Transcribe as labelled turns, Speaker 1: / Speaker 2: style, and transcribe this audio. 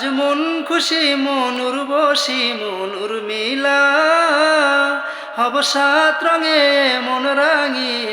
Speaker 1: আজ মন খুশি মনুর বসি মনুর মিলা। হব সাত রঙে মন রাঙিয়ে